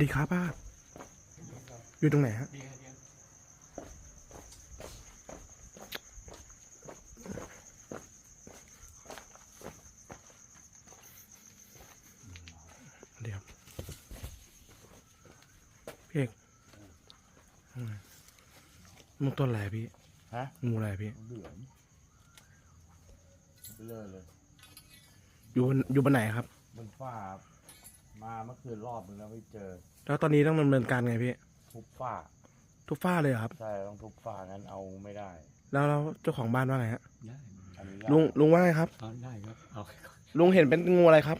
ดีครับป้า อยู่ตรงไหนฮะเดี๋ยวพี่เอกอืมมึงต้นอะไรพี่ ฮะงูอะไรพี่ เหลืองเบลอเลย อยู่บนอยู่บนไหนครับ บนฝ้า มาเมื่อคืนรอบนึงแล้วไม่เจอ แล้วตอนนี้ต้องดำเนินการไงพี่ ทุบฝ้า ทุกฝ้าเลยเหรอครับ ใช่ต้องทุบฝ้างั้นเอาไม่ได้แล้วแล้วเจ้าของบ้านว่าไงฮะได้อันนี้ลุงลุงว่าไงครับ เอาได้ครับเอาลุงเห็นเป็นงูอะไรครับ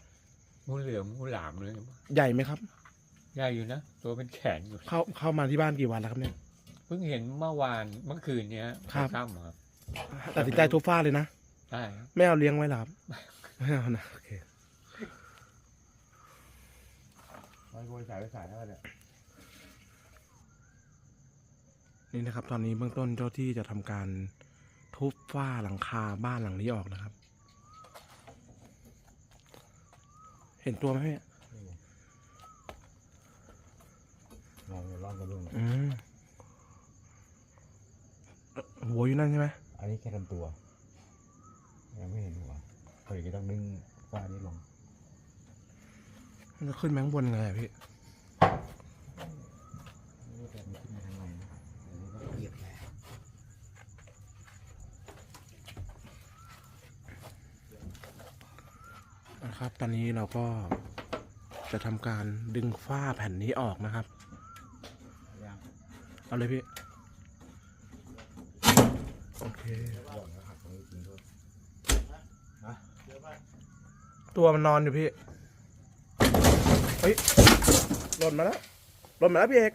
งูเหลือมงูหลามเลยใหญ่ไหมครับ ใหญ่อยู่นะตัวเป็นแขนอยู่เข้าเข้ามาที่บ้านกี่วันแล้วครับเนี่ย เพิ่งเห็นเมื่อวานเมื่อคืนเนี้ยครับ ค่ำๆครับตัดสินใจทุบฝ้าเลยนะ ได้ครับ ไม่เอาเลี้ยงไว้เหรอครับ ไม่เอานะโอเค มันควรสายไปสายเท่าไหร่เนี่ยนี่นะครับ ตอนนี้เบื้องต้นเจ้าที่จะทำการทุบฝ้าหลังคาบ้านหลังนี้ออกนะครับ เห็นตัวไหมพี่ลองลองกันดูอืมเอ่อหัวอยู่นั่นใช่ไหมอันนี้แค่ลำตัว ยังไม่เห็นหัวพอดีก็ต้องดึงฝ้านี้ลงมัน จะขึ้นแมงบนไงพี่นะครับ ตอนนี้เราก็จะทำการดึงฝ้าแผ่นนี้ออกนะครับ เอาเลยพี่ โอเค ตัวมันนอนอยู่พี่ เฮ้ยหล่นมาแล้วหล่นมาแล้วพี่เอก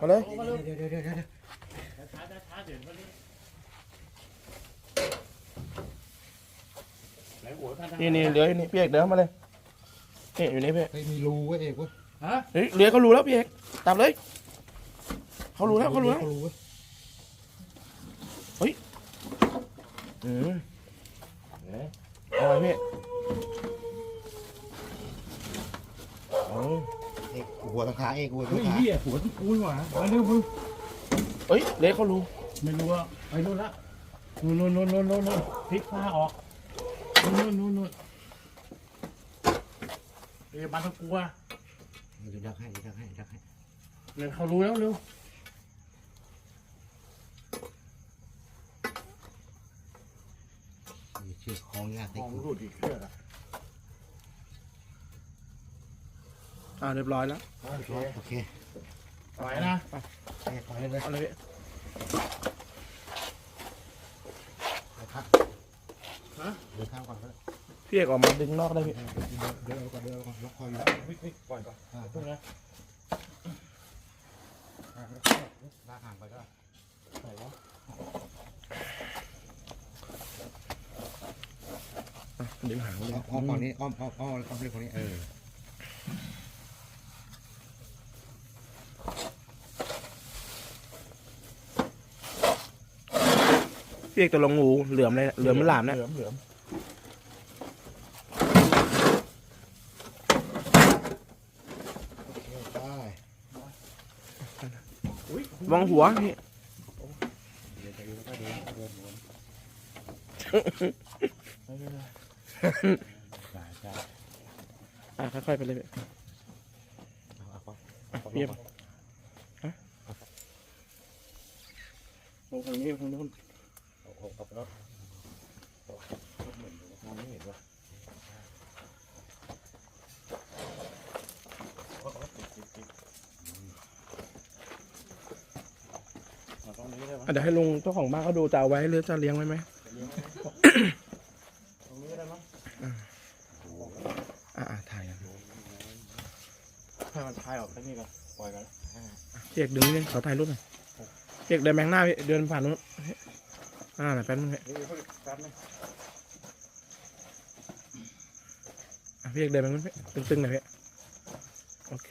มาเลยเดี๋ยวเดี๋ยวเดี๋ยวเดี๋ยวนี่นี่เหลืออยู่นี่พี่เอกเดินเข้ามาเลยนี่อยู่นี่พี่เฮ้ยมีรูเว้ยเอกเว้ยเฮ้ยเหลือเขารู้แล้วพี่เอกตับเลยเขารู้แล้วเขารู้แล้วเขารู้ยอืมเอ๊ะเอาไว้พี่เอา เอก หัวตะขาเอกหัวตะเฮ้ยขาเหี้ยหัวที่กูหว่ามาเร็วมึงเฮ้ยเหลือเขารู้ไม่รู้ว่าไปนู่นละนู่นนู่นนู่นนู่นนู่นนู่นพลิกผ้าออกนู่นนู่นนู่นเอ้ยมาทางกูอะเดี๋ยวดักให้เดี๋ยวดักให้ดักให้เนี่ยเขารู้แล้วเร็วมีเชือกคล้องยากขให้องกูหลุดอีกเครื่องอะ อ่าเรียบร้อยแล้วโอเคโอเคไปนะเอกปล่อยเลยเอาเลยพี่เดี๋ยวข้ามเดี๋ยวข้ามก่อนก็ได้พี่เอกออกมาดึงนอกได้พี่เดี๋ยวเอาก่อนเดี๋ยวเอาก่อนล็อกคออยู่เฮ้ยเฮ้ยปล่อยก่อนอ่าตรงนะลากห่างไปก็ได้ไหนวะอะดึงหางเลยอ้อมฝั่งนี้อ้อมอ้อมอ้อมอ้อมเรื่องของนี้เออ พี่เอกตัวลงงูเหลือมเลยเหลือมมันหลามเนี่ยเหลือมเหลือมได้อุ้ยวางหัวพี่เดี๋ยวจะดูแล้วก็เดินเดินวนได้ได้อะค่อยๆไปเลยพี่เอาเอาเอาอะเอาเยี่ยมเอาโอ้ทางนี้ทางนู้น เอาเอาเอาไปแล้วมองไม่เห็นวะเอาตรงนี้ได้ปะอะเดี๋ยวให้ลุงเจ้าของบ้านเขาดูจะเอาไว้หรือจะเลี้ยงไว้ไหมตรงนี้ก็ได้มั้งอะอะถ่ายกันให้มันพายออกแค่นี้ก่อนปล่อยกัน พี่เอกดึงนี่ขอถ่ายรูปหน่อยพี่เอกเดินแบงหน้าพี่เดินผ่านนู้น อ่าแป๊บนึงพี่เฮ้ยเพิ่งแป๊บนึงอะพี่เอกเดินไปนู้นพี่ตึงๆหน่อยพี่โอเค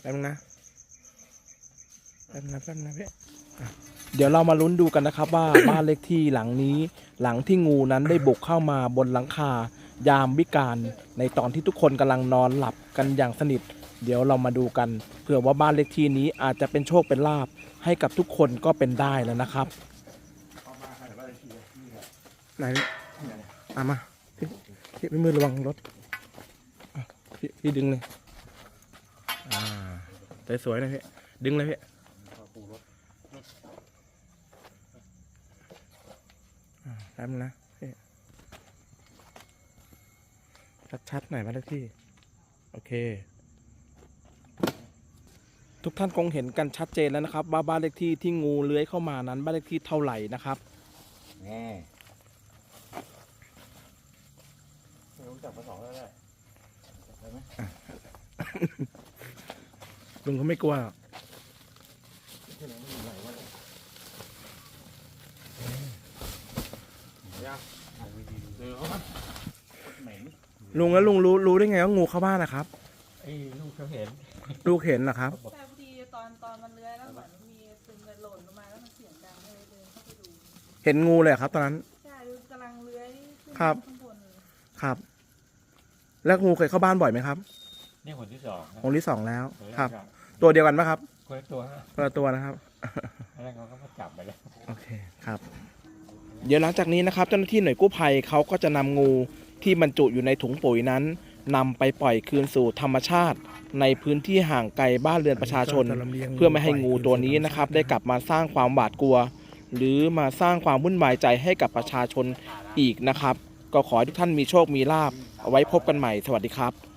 แป๊บนึงนะแป๊บนึงนะแป๊บนึงนะพี่อเดี๋ยวเรามาลุ้นดูกันนะครับว่าบ้านเลขที่หลังนี้ หลังที่งูนั้นได้บุกเข้ามาบนหลังคา ยามวิการในตอนที่ทุกคนกำลังนอนหลับกันอย่างสนิท เดี๋ยวเรามาดูกันเผื่อว่าบ้านเลขที่นี้อาจจะเป็นโชคเป็นลาบให้กับทุกคนก็เป็นได้แล้วนะครับ ไหนอามาพี่พี่พี่มือระวังรถพี่พี่ดึงเลยอ่าสวยๆนะพี่ดึงเลยพี่อ่าแป๊บนึงนะพี่ชัดๆหน่อยบ้าเลขที่โอเค ทุกท่านคงเห็นกันชัดเจนแล้วนะครับว่าบ้านเลขที่ที่งูเลื้อยเข้ามานั้นบ้านเลขที่เท่าไหร่นะครับแน่ ไม่รู้จักภาษาอะไรได้ไหมลุงเขาไม่กลัวหรอกที่ไหนไม่มีไหนวะเนี่ยเจอเขาปะเหม็นลุงแล้วลุงรู้รู้ได้ไงว่างูเข้าบ้านนะครับ ไอ้ลูกเขาเห็นลูกเห็นนะครับ แต่พอดีตอนตอนมันเลื้อยแล้วเหมือนมีซึมเงินหล่นลงมาแล้วมันเสียงดังเลยเดินเข้าไปดู เห็นงูเลยเหรอครับ ตอนนั้น ใช่ดูกำลังเลื้อยขึ้นครับ ข้างบนเลยครับ แล้วงูเคยเข้าบ้านบ่อยไหมครับ นี่คนที่สองนะองค์ที่สองแล้วคนแกครับ ก็ตัวเดียวกันปะครับคนละตัวนะคนละตัวนะครับอันนั้นเขาก็มาจับไปแล้ว โอเคครับ เดี๋ยวหลังจากนี้นะครับ เจ้าหน้าที่หน่วยกู้ภัยเขาก็จะนำงูที่บรรจุอยู่ในถุงปุ๋ยนั้นนำไปปล่อยคืนสู่ธรรมชาติ ในพื้นที่ห่างไกลบ้านเรือนประชาชน เพื่อไม่ให้งูตัวนี้นะครับ ได้กลับมาสร้างความหวาดกลัว หรือมาสร้างความวุ่นวายใจให้กับประชาชนอีกนะครับ ก็ขอให้ทุกท่านมีโชคมีลาบเอาไว้พบกันใหม่ สวัสดีครับ